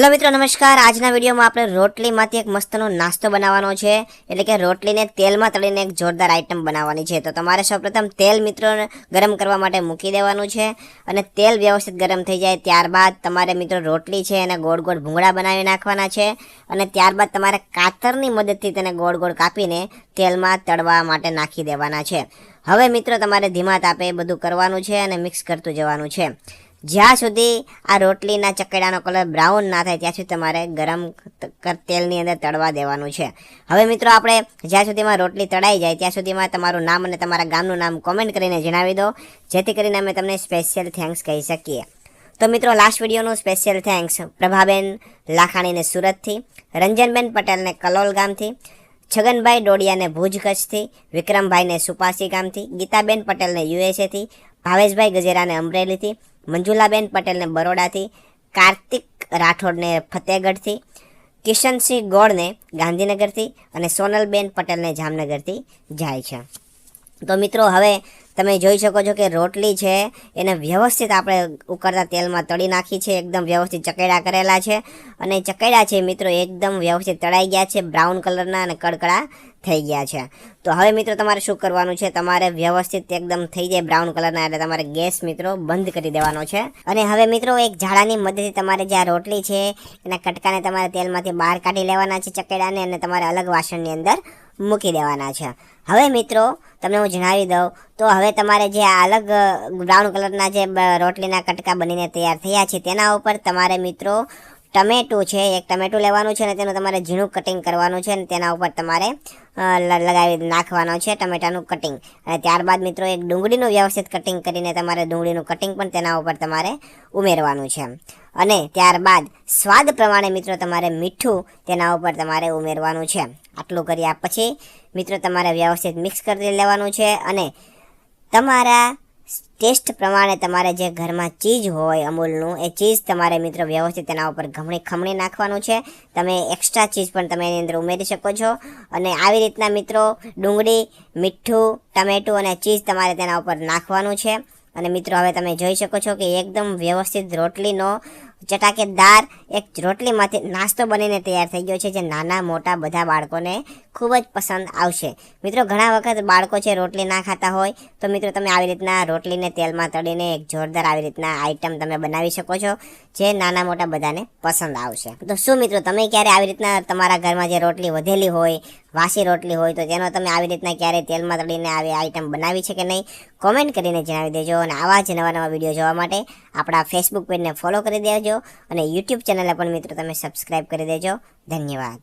Hello મિત્રો, નમસ્કાર. આજના વિડીયોમાં આપણે રોટલીમાંથી એક મસ્તનો નાસ્તો બનાવવાનો છે. એટલે કે રોટલીને તેલમાં તળીને એક જોરદાર આઈટમ બનાવવાની છે. તો તમારે સૌપ્રથમ તેલ મિત્રો ગરમ કરવા માટે મૂકી દેવાનું છે અને તેલ વ્યવસ્થિત ગરમ થઈ જાય. ત્યારબાદ તમારે મિત્રો રોટલી છે એને ગોળ ગોળ ભૂંગળા બનાવી નાખવાના છે અને ત્યારબાદ તમારે કાતરની મદદથી તેને ગોળ ગોળ કાપીને તેલમાં તળવા માટે નાખી દેવાના છે. હવે મિત્રો તમારે ધીમા તાપે બધું કરવાનું છે અને મિક્સ કરતું જવાનું છે. જ્યાં સુધી આ રોટલીના ચકેડાનો કલર બ્રાઉન ના થાય, ત્યાં સુધી તમારે ગરમ તેલની અંદર તળવા દેવાનું છે. હવે મિત્રો આપણે જ્યાં સુધીમાં રોટલી તળાઈ જાય, ત્યાં સુધીમાં તમારું નામ અને તમારા ગામનું નામ કોમેન્ટ કરીને જણાવી દો. જેથી કરીને અમે તમને સ્પેશિયલ થેન્ક્સ કહી શકીએ. તો મિત્રો લાસ્ટ વિડીયોનું સ્પેશિયલ થેન્ક્સ પ્રભાબેન લાખાણીને સુરતથી, રંજનબેન પટેલને કલોલ ગામથી, છગનભાઈ ડોડિયાને ભુજ કચ્છથી, વિક્રમભાઈને સુપાસી ગામથી, ગીતાબેન પટેલને યુએસએથી ભાવેશભાઈ ગજેરાને અમરેલીથી મંજુલાબેન પટેલને બરોડાથી, કાર્તિક રાઠોડને ફતેહગઢથી કિશનસિંહ ગોળને ગાંધીનગરથી અને સોનલબેન પટેલને જામનગરથી જાય છે. તો મિત્રો, હવે તમે જોઈ શકો છો કે રોટલી છે, એને વ્યવસ્થિત આપણે ઉકળતા તેલમાં તળી નાખી છે, એકદમ વ્યવસ્થિત ચકેડા કરેલા છે. અને ચકેડા છે મિત્રો એકદમ વ્યવસ્થિત તળાઈ ગયા છે, બ્રાઉન કલરના અને કડકડા થઈ ગયા છે. તો હવે મિત્રો, તમારે શું કરવાનું છે? તમારે વ્યવસ્થિત એકદમ થઈ જાય બ્રાઉન કલરના, એટલે તમારે ગેસ મિત્રો બંધ કરી દેવાનો છે. અને હવે મિત્રો, એક ઝાડાની મદદથી તમારે જે આ રોટલી છે, એના કટકાને તમારે તેલમાંથી બહાર કાઢી લેવાના છે ચકેડાને, અને તમારે અલગ વાસણની અંદર મૂકી દેવાના છે. હવે મિત્રો, તમને હું જણાવી દઉં, તો હવે તમારે જે અલગ બ્રાઉન કલરના જે રોટલીના કટકા બનીને તૈયાર થયા છે, તેના ઉપર તમારે મિત્રો ટમેટું છે, એક ટમેટું લેવાનું છે અને તેનું તમારે ઝીણું કટિંગ કરવાનું છે અને તેના ઉપર તમારે લગાવી નાખવાનો છે ટમેટાનું કટિંગ અને ત્યારબાદ મિત્રો એક ડુંગળીનું વ્યવસ્થિત કટિંગ કરીને તમારે ડુંગળીનું કટિંગ પણ તેના ઉપર તમારે ઉમેરવાનું છે. અને ત્યારબાદ સ્વાદ પ્રમાણે મિત્રો તમારે મીઠું તેના ઉપર તમારે ઉમેરવાનું છે. આટલું કર્યા પછી મિત્રો તમારે વ્યવસ્થિત મિક્સ કરી લેવાનું છે અને તમારા ટેસ્ટ પ્રમાણે તમારે જે ઘરમાં ચીજ હોય અમૂલનું, એ ચીઝ તમારે મિત્રો વ્યવસ્થિત તેના ઉપર ઘમણી ખમણી નાખવાનું છે. તમે એક્સ્ટ્રા ચીઝ પણ તમે એની અંદર ઉમેરી શકો છો. અને આવી રીતના મિત્રો ડુંગળી, મીઠું, ટમેટું અને ચીઝ તમારે તેના ઉપર નાખવાનું છે. અને મિત્રો હવે તમે જોઈ શકો છો કે એકદમ વ્યવસ્થિત રોટલીનો ચટાકેદાર એક રોટલીમાંથી નાસ્તો બનીને તૈયાર થઈ ગયો છે જે નાના મોટા બધા બાળકોને ખૂબ જ પસંદ આવશે. મિત્રો, ઘણા વખત બાળકો છે, રોટલી ના ખાતા હોય, તો મિત્રો, તમે આવી રીતના રોટલીને તેલમાં તળીને એક જોરદાર આવી રીતના આઈટમ તમે બનાવી શકો છો, જે નાના મોટા બધાને પસંદ આવશે. તો શું મિત્રો, તમે ક્યારે આવી રીતના તમારા ઘરમાં જે રોટલી વધેલી હોય, વાસી રોટલી હોય, તો તેનો તમે આવી રીતના ક્યારે તેલમાં તળીને આવી આઈટમ બનાવી છે કે નહીં કોમેન્ટ કરીને જણાવી દેજો અને આવા જ નવા નવા વીડિયો જોવા માટે આપણા ફેસબુક પેજને ફોલો કરી દેજો અને યુટ્યુબ ચેનલને પણ મિત્રો, તમે સબસ્ક્રાઈબ કરી દેજો. ધન્યવાદ.